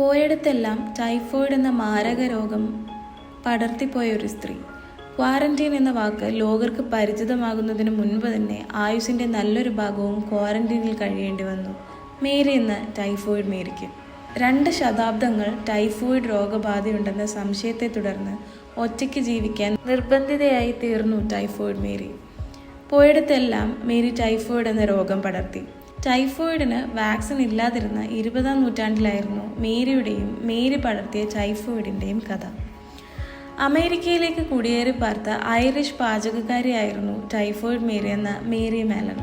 പോയിടത്തെല്ലാം typhoid എന്ന മാരക രോഗം പടർത്തിപ്പോയ ഒരു സ്ത്രീ. ക്വാറന്റീൻ എന്ന വാക്ക് ലോകർക്ക് പരിചിതമാകുന്നതിന് മുൻപ് തന്നെ ആയുസിന്റെ നല്ലൊരു ഭാഗവും ക്വാറന്റീനിൽ കഴിയേണ്ടി വന്നു. മേരി എന്ന ടൈഫോയിഡ് മേരിക്ക്. രണ്ട് ശതാബ്ദങ്ങൾ ടൈഫോയിഡ് രോഗബാധയുണ്ടെന്ന സംശയത്തെ തുടർന്ന് ഒറ്റയ്ക്ക് ജീവിക്കാൻ നിർബന്ധിതയായി തീർന്നു ടൈഫോയിഡ് മേരി. പോയിടത്തെല്ലാം മേരി ടൈഫോയിഡ് എന്ന രോഗം പടർത്തി. ടൈഫോയിഡിന് വാക്സിൻ ഇല്ലാതിരുന്ന ഇരുപതാം നൂറ്റാണ്ടിലായിരുന്നു മേരിയുടെയും മേരി പടർത്തിയ ടൈഫോയിഡിന്റെയും കഥ. അമേരിക്കയിലേക്ക് കുടിയേറി പാർത്ത ഐറിഷ് പാചകക്കാരിയായിരുന്നു ടൈഫോയിഡ് മേരി എന്ന മേരി മേലൻ.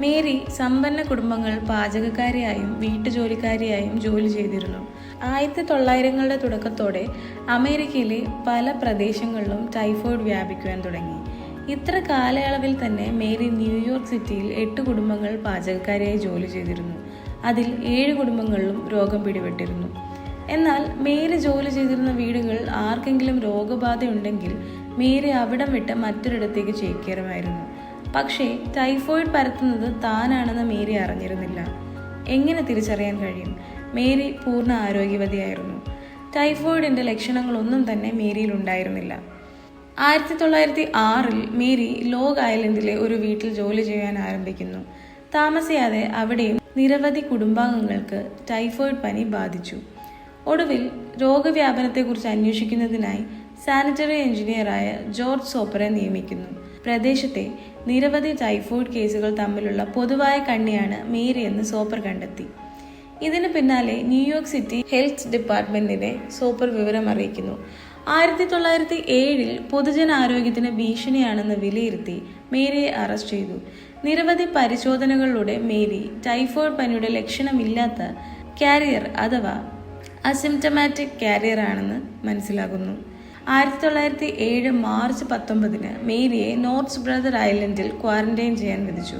മേരി സമ്പന്ന കുടുംബങ്ങൾ പാചകക്കാരിയായും വീട്ടുജോലിക്കാരിയായും ജോലി ചെയ്തിരുന്നു. ആയിരത്തി തൊള്ളായിരങ്ങളുടെ തുടക്കത്തോടെ അമേരിക്കയിലെ പല പ്രദേശങ്ങളിലും ടൈഫോയിഡ് വ്യാപിക്കുവാൻ തുടങ്ങി. ഇത്ര കാലയളവിൽ തന്നെ മേരി ന്യൂയോർക്ക് സിറ്റിയിൽ എട്ട് കുടുംബങ്ങൾ പാചകക്കാരിയായി ജോലി ചെയ്തിരുന്നു. അതിൽ ഏഴ് കുടുംബങ്ങളിലും രോഗം പിടിപെട്ടിരുന്നു. എന്നാൽ മേരി ജോലി ചെയ്തിരുന്ന വീടുകൾ ആർക്കെങ്കിലും രോഗബാധയുണ്ടെങ്കിൽ മേരി അവിടം വിട്ട് മറ്റൊരിടത്തേക്ക് ചേക്കേറുമായിരുന്നു. പക്ഷേ ടൈഫോയിഡ് പരത്തുന്നത് താനാണെന്ന് മേരി അറിഞ്ഞിരുന്നില്ല. എങ്ങനെ തിരിച്ചറിയാൻ കഴിയും? മേരി പൂർണ ആരോഗ്യവതിയായിരുന്നു. ടൈഫോയിഡിന്റെ ലക്ഷണങ്ങളൊന്നും തന്നെ മേരിയിൽ ഉണ്ടായിരുന്നില്ല. ആയിരത്തി തൊള്ളായിരത്തി ആറിൽ മേരി ലോഗ് ഐലൻഡിലെ ഒരു വീട്ടിൽ ജോലി ചെയ്യാൻ ആരംഭിക്കുന്നു. താമസിയാതെ അവിടെയും നിരവധി കുടുംബാംഗങ്ങൾക്ക് ടൈഫോയിഡ് പനി ബാധിച്ചു. ഒടുവിൽ രോഗവ്യാപനത്തെക്കുറിച്ച് അന്വേഷിക്കുന്നതിനായി സാനിറ്ററി എഞ്ചിനീയറായ ജോർജ് സോപ്പറെ നിയമിക്കുന്നു. പ്രദേശത്തെ നിരവധി ടൈഫോയിഡ് കേസുകൾ തമ്മിലുള്ള പൊതുവായ കണ്ണിയാണ് മേരി എന്ന് സോപ്പർ കണ്ടെത്തി. ഇതിന് പിന്നാലെ ന്യൂയോർക്ക് സിറ്റി ഹെൽത്ത് ഡിപ്പാർട്ട്മെന്റിനെ സോപ്പർ വിവരം അറിയിക്കുന്നു ആയിരത്തി തൊള്ളായിരത്തി ഏഴിൽ പൊതുജനാരോഗ്യത്തിന് ഭീഷണിയാണെന്ന് വിലയിരുത്തി മേരിയെ അറസ്റ്റ് ചെയ്തു. നിരവധി പരിശോധനകളിലൂടെ മേരി ടൈഫോയിഡ് പനിയുടെ ലക്ഷണമില്ലാത്ത കാരിയർ അഥവാ അസിംറ്റമാറ്റിക് കാരിയർ ആണെന്ന് മനസ്സിലാകുന്നു. ആയിരത്തി തൊള്ളായിരത്തി ഏഴ് മാർച്ച് പത്തൊമ്പതിന് മേരിയെ നോർത്ത് ബ്രദർ ഐലൻഡിൽ ക്വാറന്റൈൻ ചെയ്യാൻ വിധിച്ചു.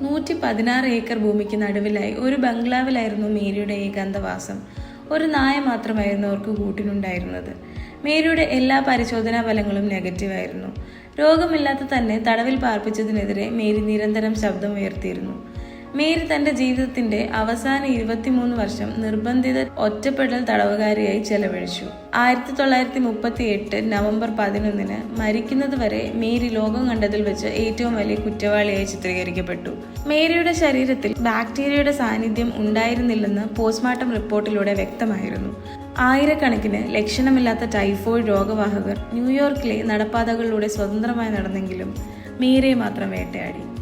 നൂറ്റി പതിനാറ് ഏക്കർ ഭൂമിക്ക് നടുവിലായി ഒരു ബംഗ്ലാവിലായിരുന്നു മേരിയുടെ ഏകാന്തവാസം. ഒരു നായ മാത്രമായിരുന്നു അവർക്ക് കൂട്ടിനുണ്ടായിരുന്നത്. മേരിയുടെ എല്ലാ പരിശോധനാ ഫലങ്ങളും നെഗറ്റീവായിരുന്നു രോഗമില്ലാത്ത തന്നെ തടവിൽ പാർപ്പിച്ചതിനെതിരെ മേരി നിരന്തരം ശബ്ദം ഉയർത്തിയിരുന്നു മേരി തന്റെ ജീവിതത്തിന്റെ അവസാന ഇരുപത്തിമൂന്ന് വർഷം നിർബന്ധിത ഒറ്റപ്പെടൽ തടവുകാരിയായി ചെലവഴിച്ചു. ആയിരത്തി തൊള്ളായിരത്തി മുപ്പത്തി എട്ട് നവംബർ പതിനൊന്നിന് മരിക്കുന്നത് വരെ മേരി ലോകം കണ്ടതിൽ വെച്ച് ഏറ്റവും വലിയ കുറ്റവാളിയായി ചിത്രീകരിക്കപ്പെട്ടു. മേരിയുടെ ശരീരത്തിൽ ബാക്ടീരിയയുടെ സാന്നിധ്യം ഉണ്ടായിരുന്നില്ലെന്ന് പോസ്റ്റ്മോർട്ടം റിപ്പോർട്ടിലൂടെ വ്യക്തമായിരുന്നു. ആയിരക്കണക്കിന് ലക്ഷണമില്ലാത്ത ടൈഫോയിഡ് രോഗവാഹകർ ന്യൂയോർക്കിലെ നടപ്പാതകളിലൂടെ സ്വതന്ത്രമായി നടന്നെങ്കിലും മേരെ മാത്രം വേട്ടയാടി.